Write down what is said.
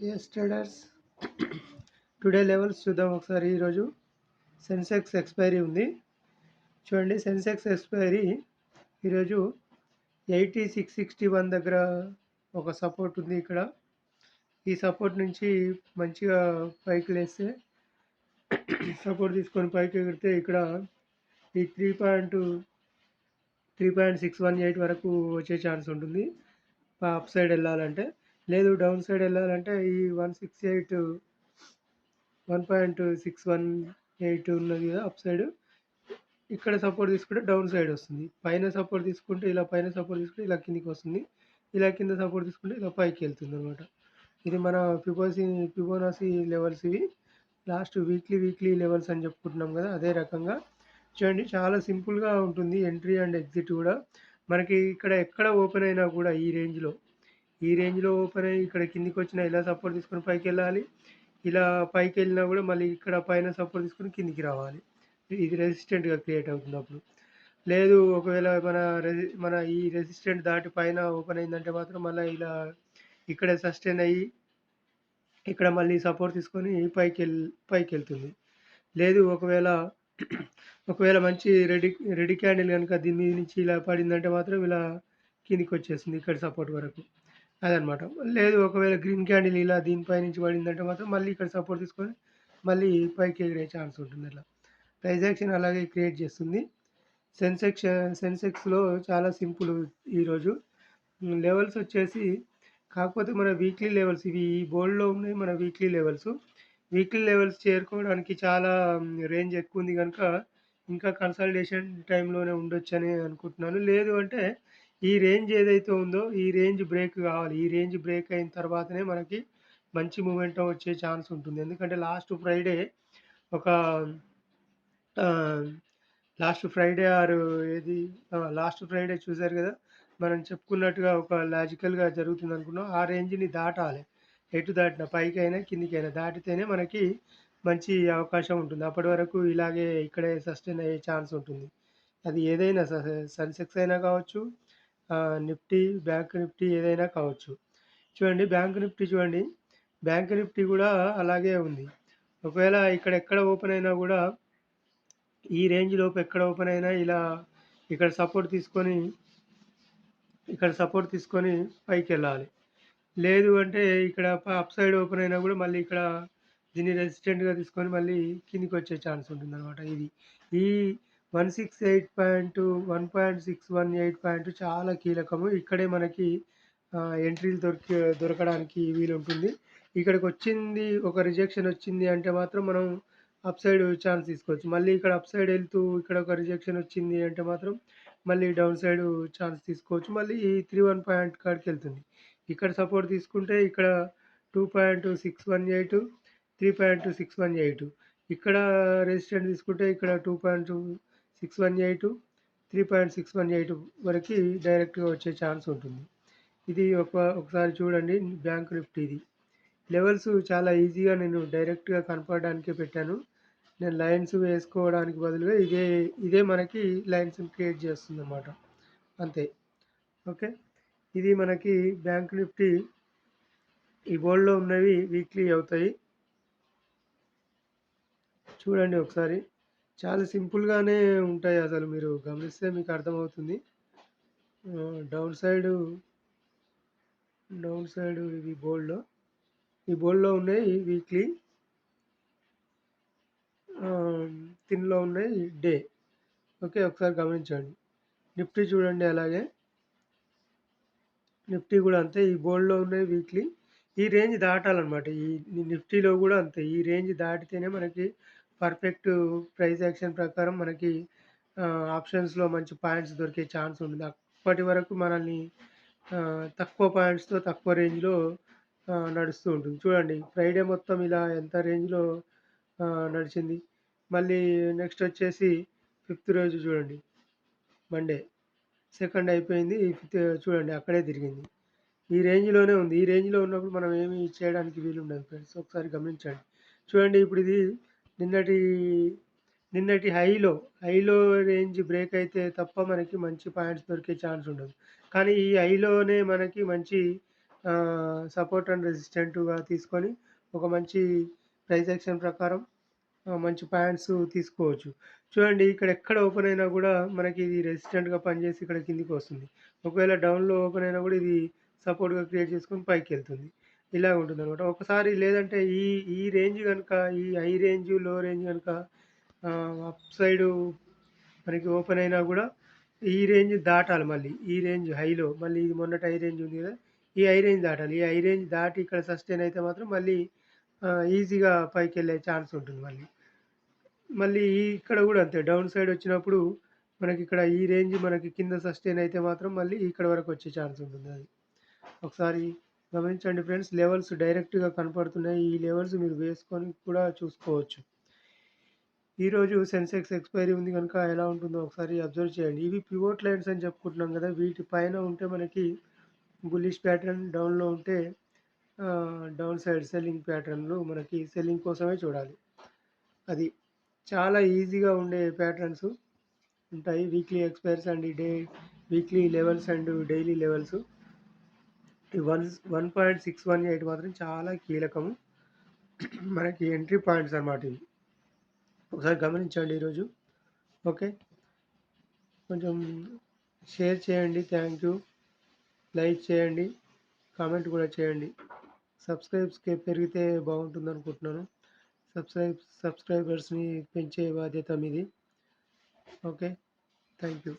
Yes traders today levels చూద్దాం ఒకసారి. ఈరోజు సెన్సెక్స్ ఎక్స్పైరీ ఉంది. చూడండి సెన్సెక్స్ ఎక్స్పైరీ ఈరోజు ఎయిటీ సిక్స్ సిక్స్టీ వన్ దగ్గర ఒక సపోర్ట్ ఉంది ఇక్కడ. ఈ సపోర్ట్ నుంచి మంచిగా పైకి లేస్తే సపోర్ట్ తీసుకొని పైకి ఎగిరితే ఇక్కడ ఈ three point three point six one eight వరకు వచ్చే ఛాన్స్ ఉంటుంది. అప్ సైడ్ వెళ్ళాలంటే. లేదు డౌన్ సైడ్ వెళ్ళాలంటే ఈ one six eight one point six one eight ఉన్నది కదా అప్ సైడ్. ఇక్కడ సపోర్ట్ తీసుకుంటే డౌన్ సైడ్ వస్తుంది. పైన సపోర్ట్ తీసుకుంటే ఇలా పైన సపోర్ట్ తీసుకుంటే ఇలా కిందికి వస్తుంది. ఇలా కింద సపోర్ట్ తీసుకుంటే ఇలా పైకి వెళ్తుంది అనమాట ఇది మన ఫిబోసి ఫిబోనాసి లెవెల్స్ ఇవి. లాస్ట్ వీక్లీ వీక్లీ లెవెల్స్ అని చెప్పుకుంటున్నాం కదా అదే రకంగా. చూడండి చాలా సింపుల్గా ఉంటుంది ఎంట్రీ అండ్ ఎగ్జిట్ కూడా. మనకి ఇక్కడ ఎక్కడ ఓపెన్ అయినా కూడా ఈ రేంజ్లో ఈ రేంజ్లో ఓపెన్ అయ్యి ఇక్కడ కిందికి వచ్చిన ఇలా సపోర్ట్ తీసుకొని పైకి వెళ్ళాలి ఇలా పైకి వెళ్ళినా కూడా మళ్ళీ ఇక్కడ పైన సపోర్ట్ తీసుకొని కిందికి రావాలి. ఇది రెసిస్టెంట్గా క్రియేట్ అవుతుంది అప్పుడు. లేదు ఒకవేళ మన రెసి మన ఈ రెసిస్టెంట్ దాటి పైన ఓపెన్ అయిందంటే మాత్రం మళ్ళీ ఇలా ఇక్కడ సస్టైన్ అయ్యి ఇక్కడ మళ్ళీ సపోర్ట్ తీసుకొని పైకి వెళ్ పైకి వెళ్తుంది లేదు ఒకవేళ ఒకవేళ మంచి రెడీ రెడీ క్యాండిల్ కనుక దీని మీద నుంచి ఇలా పడిందంటే మాత్రం ఇలా కిందికి వచ్చేస్తుంది ఇక్కడ సపోర్ట్ వరకు. అదనమాట. లేదు ఒకవేళ గ్రీన్ క్యాండిల్ ఇలా దీనిపై నుంచి పడిందంటే మాత్రం మళ్ళీ ఇక్కడ సపోర్ట్ తీసుకొని మళ్ళీ పైకి ఎగిరే ఛాన్స్ ఉంటుంది అట్లా. ప్రైజ్ యాక్షన్ అలాగే క్రియేట్ చేస్తుంది. సెన్సెక్స్ సెన్సెక్స్లో చాలా సింపుల్ ఈరోజు. లెవెల్స్ వచ్చేసి కాకపోతే మన వీక్లీ లెవెల్స్ ఇవి ఈ బోల్డ్లో ఉన్నాయి మన వీక్లీ లెవెల్స్ వీక్లీ లెవెల్స్ చేరుకోవడానికి చాలా రేంజ్ ఎక్కువ ఉంది కనుక ఇంకా కన్సల్టేషన్ టైంలోనే ఉండొచ్చు అని అనుకుంటున్నాను. లేదు అంటే ఈ రేంజ్ ఏదైతే ఉందో ఈ రేంజ్ బ్రేక్ కావాలి. ఈ రేంజ్ బ్రేక్ అయిన తర్వాతనే మనకి మంచి మూమెంటం వచ్చే ఛాన్స్ ఉంటుంది. ఎందుకంటే లాస్ట్ ఫ్రైడే ఒక లాస్ట్ ఫ్రైడే ఆరు ఏది లాస్ట్ ఫ్రైడే చూసారు కదా? మనం చెప్పుకున్నట్టుగా ఒక లాజికల్గా జరుగుతుంది అనుకున్నాం. ఆ రేంజ్ని దాటాలి. ఎటు దాటిన పైకైనా కిందికైనా దాటితేనే మనకి మంచి అవకాశం ఉంటుంది. అప్పటి వరకు ఇలాగే ఇక్కడే సస్టైన్ అయ్యే ఛాన్స్ ఉంటుంది. అది ఏదైనా సన్సెక్స్ అయినా కావచ్చు నిఫ్టీ బ్యాంక్ నిఫ్టీ ఏదైనా కావచ్చు. చూడండి బ్యాంక్ నిఫ్టీ చూడండి. బ్యాంక్ నిఫ్టీ కూడా అలాగే ఉంది. ఒకవేళ ఇక్కడ ఎక్కడ ఓపెన్ అయినా కూడా ఈ రేంజ్ లోపు ఎక్కడ ఓపెన్ అయినా ఇలా ఇక్కడ సపోర్ట్ తీసుకొని ఇక్కడ సపోర్ట్ తీసుకొని పైకి వెళ్ళాలి లేదు అంటే ఇక్కడ అప్ సైడ్ ఓపెన్ అయినా కూడా మళ్ళీ ఇక్కడ దీన్ని రెసిస్టెంట్గా తీసుకొని మళ్ళీ కిందికి వచ్చే ఛాన్స్ ఉంటుంది అనమాట ఇది ఈ one six eight point one point six one eight point చాలా కీలకము. ఇక్కడే మనకి ఎంట్రీలు దొరికి దొరకడానికి వీలు ఉంటుంది ఇక్కడికి వచ్చింది ఒక రిజెక్షన్ వచ్చింది అంటే మాత్రం మనం అప్ సైడ్ ఛాన్స్ తీసుకోవచ్చు. మళ్ళీ ఇక్కడ అప్ సైడ్ వెళ్తూ ఇక్కడ ఒక రిజెక్షన్ వచ్చింది అంటే మాత్రం మళ్ళీ డౌన్ సైడ్ ఛాన్స్ తీసుకోవచ్చు. మళ్ళీ ఈ త్రీ వన్ పాయింట్ కాడికి వెళ్తుంది. ఇక్కడ సపోర్ట్ తీసుకుంటే ఇక్కడ two point six one eight three point six one eight. ఇక్కడ రెసిస్టెంట్ తీసుకుంటే ఇక్కడ two point six one eight three point six one eight వరకు డైరెక్ట్గా వచ్చే ఛాన్స్ ఉంటుంది. ఇది ఒక ఒకసారి చూడండి బ్యాంక్ నిఫ్టీ ఇది. లెవెల్స్ చాలా ఈజీగా నేను డైరెక్ట్గా కనపడడానికే పెట్టాను. నేను లైన్స్ వేసుకోవడానికి బదులుగా ఇదే ఇదే మనకి లైన్స్ క్రియేట్ చేస్తుంది అన్నమాట అంతే. ఓకే? ఇది మనకి బ్యాంక్ నిఫ్టీ ఈ బోర్డులో ఉన్నవి వీక్లీ అవుతాయి. చూడండి ఒకసారి. చాలా సింపుల్గానే ఉంటాయి అసలు మీరు గమనిస్తే మీకు అర్థమవుతుంది. డౌన్ సైడ్ డౌన్ సైడ్ ఇవి బోల్డ్లో. ఈ బోల్డ్లో ఉన్నాయి వీక్లీ తిన్లో ఉన్నాయి డే. ఓకే ఒకసారి గమనించండి. నిఫ్టీ చూడండి అలాగే. నిఫ్టీ కూడా అంతే ఈ బోల్డ్లో ఉన్నాయి వీక్లీ ఈ రేంజ్ దాటాలన్నమాట. ఈ నిఫ్టీలో కూడా అంతే. ఈ రేంజ్ దాటితేనే మనకి పర్ఫెక్ట్ ప్రైస్ యాక్షన్ ప్రకారం మనకి ఆప్షన్స్లో మంచి పాయింట్స్ దొరికే ఛాన్స్ ఉంటుంది అప్పటి వరకు మనల్ని తక్కువ పాయింట్స్తో తక్కువ రేంజ్లో నడుస్తూ ఉంటుంది. చూడండి ఫ్రైడే మొత్తం ఇలా ఎంత రేంజ్లో నడిచింది. మళ్ళీ నెక్స్ట్ వచ్చేసి ఫిఫ్త్ రోజు చూడండి. మండే. సెకండ్ అయిపోయింది ఫిఫ్త్ చూడండి అక్కడే తిరిగింది. ఈ రేంజ్లోనే ఉంది. ఈ రేంజ్లో ఉన్నప్పుడు మనం ఏమి చేయడానికి వీలు ఉండదు ఫ్రెండ్స్. ఒకసారి గమనించండి. చూడండి ఇప్పుడు ఇది నిన్నటి నిన్నటి హైలో హైలో రేంజ్ బ్రేక్ అయితే తప్ప మనకి మంచి పాయింట్స్ దొరికే ఛాన్స్ ఉండదు. కానీ ఈ హైలోనే మనకి మంచి సపోర్ట్ అండ్ రెసిస్టెంట్గా తీసుకొని ఒక మంచి ప్రైస్ యాక్షన్ ప్రకారం మంచి పాయింట్స్ తీసుకోవచ్చు. చూడండి ఇక్కడ ఎక్కడ ఓపెన్ అయినా కూడా మనకి ఇది రెసిస్టెంట్గా పనిచేసి ఇక్కడ కిందికి వస్తుంది. ఒకవేళ డౌన్లో ఓపెన్ అయినా కూడా ఇది సపోర్ట్గా క్రియేట్ చేసుకొని పైకి వెళ్తుంది. ఇలా ఉంటుంది అనమాట ఒకసారి లేదంటే ఈ ఈ రేంజ్ కనుక ఈ హై రేంజ్లో రేంజ్ కనుక అప్ సైడ్ మనకి ఓపెన్ అయినా కూడా ఈ రేంజ్ దాటాలి మళ్ళీ. ఈ రేంజ్ హైలో మళ్ళీ ఇది మొన్నటి హై రేంజ్ ఉంది కదా ఈ హై రేంజ్ దాటాలి. ఈ హై రేంజ్ దాటి ఇక్కడ సస్టైన్ అయితే మాత్రం మళ్ళీ ఈజీగా పైకి వెళ్ళే ఛాన్స్ ఉంటుంది మళ్ళీ. మళ్ళీ ఇక్కడ కూడా అంతే. డౌన్ సైడ్ వచ్చినప్పుడు మనకి ఇక్కడ ఈ రేంజ్ మనకి కింద సస్టైన్ అయితే మాత్రం మళ్ళీ ఇక్కడ వరకు వచ్చే ఛాన్స్ ఉంటుంది అది. ఒకసారి గమనించండి ఫ్రెండ్స్ లెవెల్స్ డైరెక్ట్గా కనపడుతున్నాయి. ఈ లెవెల్స్ మీరు వేసుకొని కూడా చూసుకోవచ్చు. ఈరోజు సెన్సెక్స్ ఎక్స్పైరీ ఉంది కనుక ఎలా ఉంటుందో ఒకసారి అబ్జర్వ్ చేయండి. ఇవి పివోట్ లైన్స్ అని చెప్పుకుంటున్నాం కదా వీటి పైన ఉంటే మనకి బుల్లిష్ ప్యాటర్న్ డౌన్లో ఉంటే డౌన్ సైడ్ సెల్లింగ్ ప్యాటర్న్లు మనకి సెల్లింగ్ కోసమే చూడాలి. అది చాలా ఈజీగా ఉండే ప్యాటర్న్స్ ఉంటాయి. Weekly expires and day weekly levels and daily levels one one point six one eight మాత్రం చాలా కీలకము. మనకి ఎంట్రీ పాయింట్స్ అన్నమాట ఇవి. ఒకసారి గమనించండి ఈరోజు. ఓకే? కొంచెం షేర్ చేయండి థ్యాంక్ యూ. లైక్ చేయండి కామెంట్ కూడా చేయండి. సబ్స్క్రైబ్స్కి పెరిగితే బాగుంటుంది అనుకుంటున్నాను. సబ్స్క్రైబ్ సబ్స్క్రైబర్స్ని పెంచే బాధ్యత మీది. ఓకే? Thank you.